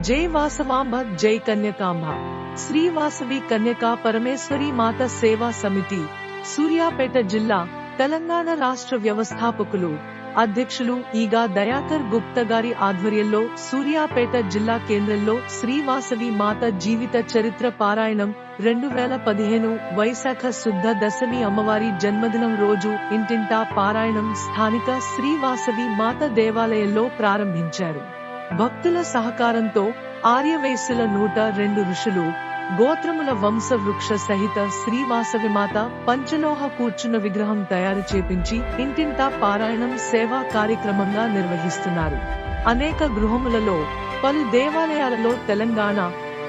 జై వాసవాంబ జై కన్యకాంబ శ్రీవాసవి కన్యకా పరమేశ్వరి మాత సేవా సమితి సూర్యాపేట జిల్లా తెలంగాణ రాష్ట్ర వ్యవస్థాపకులు అధ్యక్షులు ఈగా దయాకర్ గుప్త గారి ఆధ్వర్యంలో సూర్యాపేట జిల్లా కేంద్రంలో శ్రీవాసవి మాత జీవిత చరిత్ర పారాయణం రెండు వేల పదిహేను వైశాఖ శుద్ధ దశమి అమ్మవారి జన్మదినం రోజు ఇంటింటా పారాయణం స్థానిక శ్రీవాసవి మాత దేవాలయంలో ప్రారంభించారు. భక్తుల సహకారంతో ఆర్యవైశ్యుల నూట రెండు ఋషులు గోత్రముల వంశ వృక్ష సహిత శ్రీవాసవి మాత పంచలోహ కూర్చున్న విగ్రహం తయారు చేపించి ఇంటింటా పారాయణం సేవా కార్యక్రమంగా నిర్వహిస్తున్నారు. అనేక గృహములలో పలు దేవాలయాలలో తెలంగాణ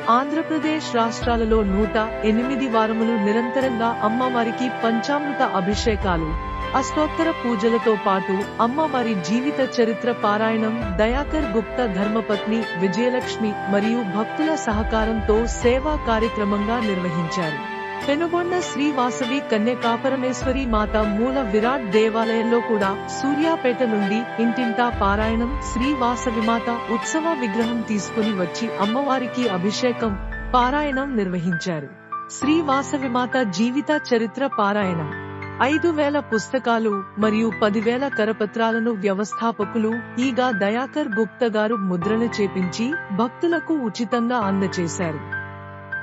ఆంధ్రప్రదేశ్ రాష్ట్రాలలో నూట ఎనిమిది వారములు నిరంతరంగా అమ్మవారికి పంచామృత అభిషేకాలు అష్టోత్తర పూజలతో పాటు అమ్మవారి జీవిత చరిత్ర పారాయణం దయాకర్ గుప్తా ధర్మపత్ని విజయలక్ష్మి మరియు భక్తుల సహకారంతో సేవా కార్యక్రమంగా నిర్వహించారు. పెనుగొండ శ్రీవాసవి కన్యకాపరమేశ్వరి మాత మూల విరాట్ దేవాలయంలో కూడా సూర్యాపేట నుండి ఇంటింటా పారాయణం శ్రీవాసవి మాత ఉత్సవ విగ్రహం తీసుకుని వచ్చి అమ్మవారికి అభిషేకం పారాయణం నిర్వహించారు. శ్రీవాసవి మాత జీవిత చరిత్ర పారాయణం ఐదు వేల పుస్తకాలు మరియు పదివేల కరపత్రాలను వ్యవస్థాపకులు ఈగా దయాకర్ గుప్తా గారు ముద్రణ చేపించి భక్తులకు ఉచితంగా అందజేశారు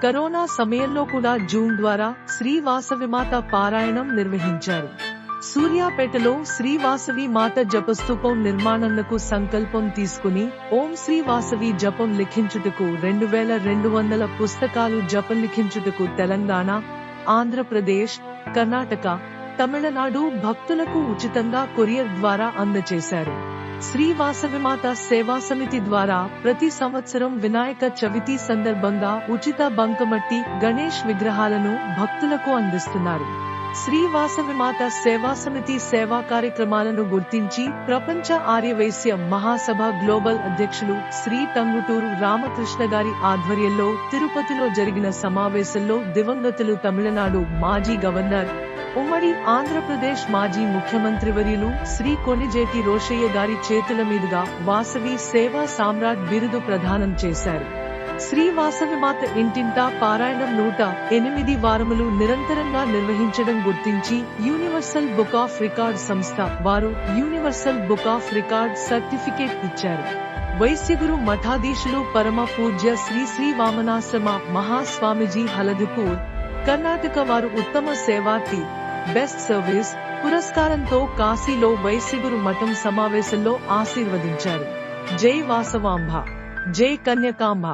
కరోనా సమయంలో కూడా జూమ్ ద్వారా శ్రీవాసవిమాత మాత పారాయణం నిర్వహించారు. సూర్యాపేటలో శ్రీవాసవి మాత జపస్తూపం నిర్మాణంకు సంకల్పం తీసుకుని ఓం శ్రీవాసవి జపం లిఖించుటకు రెండు వేల రెండు వందల పుస్తకాలు జపం లిఖించుటకు తెలంగాణ ఆంధ్రప్రదేశ్ కర్ణాటక తమిళనాడు భక్తులకు ఉచితంగా కొరియర్ ద్వారా అందజేశారు. శ్రీవాసవిమాత సేవా సమితి ద్వారా ప్రతి సంవత్సరం వినాయక చవితి సందర్భంగా ఉచిత బంకమట్టి గణేష్ విగ్రహాలను భక్తులకు అందిస్తున్నారు. శ్రీవాసవిమాత సేవా సమితి సేవా కార్యక్రమాలను గుర్తించి ప్రపంచ ఆర్యవైశ్య మహాసభ గ్లోబల్ అధ్యక్షులు శ్రీ టంగుటూరు రామకృష్ణ గారి ఆధ్వర్యంలో తిరుపతిలో జరిగిన సమావేశంలో దివంగతులు తమిళనాడు మాజీ గవర్నర్ ఉమ్మడి ఆంధ్రప్రదేశ్ మాజీ ముఖ్యమంత్రి వర్యులు శ్రీ కొనిజేటి రోషయ్య గారి చేతుల మీదుగా వాసవి సేవా సామ్రాట్ బిరుదు ప్రదానం చేశారు. శ్రీవాసవి మాత ఇంటింటా పారాయణం నూట ఎనిమిది వారములు నిరంతరంగా నిర్వహించడం గుర్తించి యూనివర్సల్ బుక్ ఆఫ్ రికార్డ్ సంస్థ వారు universal book of record certificate ఇచ్చారు. వైశ్యగురు మఠాధీశులు పరమ పూజ్య శ్రీ శ్రీ వామనాశ్రమ మహాస్వామిజీ హలదుపూర్ కర్ణాటక వారు ఉత్తమ సేవార్థి బెస్ట్ సర్వీస్ పురస్కారంతో కాశీలో వైశ్యగురు మఠం సమావేశంలో ఆశీర్వదించారు. జై వాసవాంబ జై కన్యకాంబ